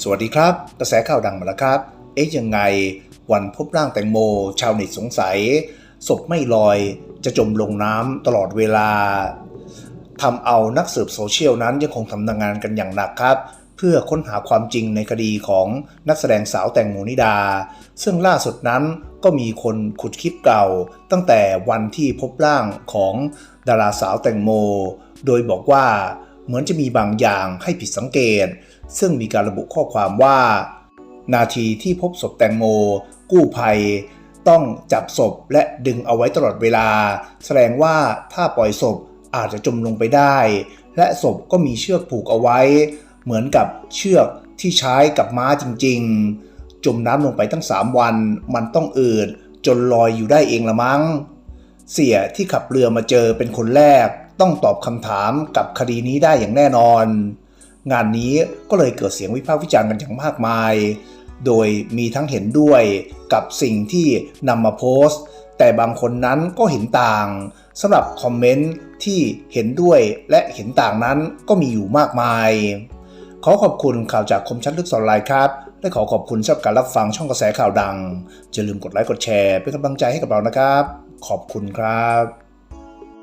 สวัสดีครับ กระแสข่าวดังมาแล้วครับ เอ๊ะยังไง วันพบร่างแตงโม ชาวเน็ตสงสัยศพไม่ลอยจะจมลงน้ำตลอดเวลาทำเอานักสืบโซเชียลนั้นยังคงทำงานกันอย่างหนักครับ เพื่อค้นหาความจริงในคดีของนักแสดงสาวแตงโมนิดา ซึ่งล่าสุดนั้นก็มีคนขุดคลิปเก่า ตั้งแต่วันที่พบร่างของดาราสาวแตงโม โดยบอกว่า เหมือนจะมีบางอย่างให้ผิดสังเกต ซึ่งมีการระบุข้อความว่า นาทีที่พบศพแตงโม กู้ภัย ต้องจับศพและดึงเอาไว้ตลอดเวลา แสดงว่าถ้าปล่อยศพอาจจะจมลงไปได้ และศพก็มีเชือกผูกเอาไว้ เหมือนกับเชือกที่ใช้กับม้าจริง ๆ จมน้ำลงไปตั้ง 3 วัน มันต้องอืดจนลอยอยู่ได้เองละมั้ง เสียที่ขับเรือมาเจอเป็นคนแรก ต้องตอบคำถามกับคดีนี้ได้อย่างแน่นอน งานนี้ก็เลยเกิดเสียงวิพากษ์วิจารณ์กันอย่างมากมาย โดยมีทั้งเห็นด้วยกับสิ่งที่นำมาโพสต์ แต่บางคนนั้นก็เห็นต่างสำหรับคอมเมนต์ที่เห็นด้วยและเห็นต่างนั้นก็มีอยู่มากมาย ขอขอบคุณข่าวจากคมชัดลึกสอนไลน์ครับและขอขอบคุณสำหรับการรับฟังช่องกระแสข่าวดังอย่าลืมกดไลค์กดแชร์เป็นกำลังใจให้กับเรานะครับ ขอบคุณครับ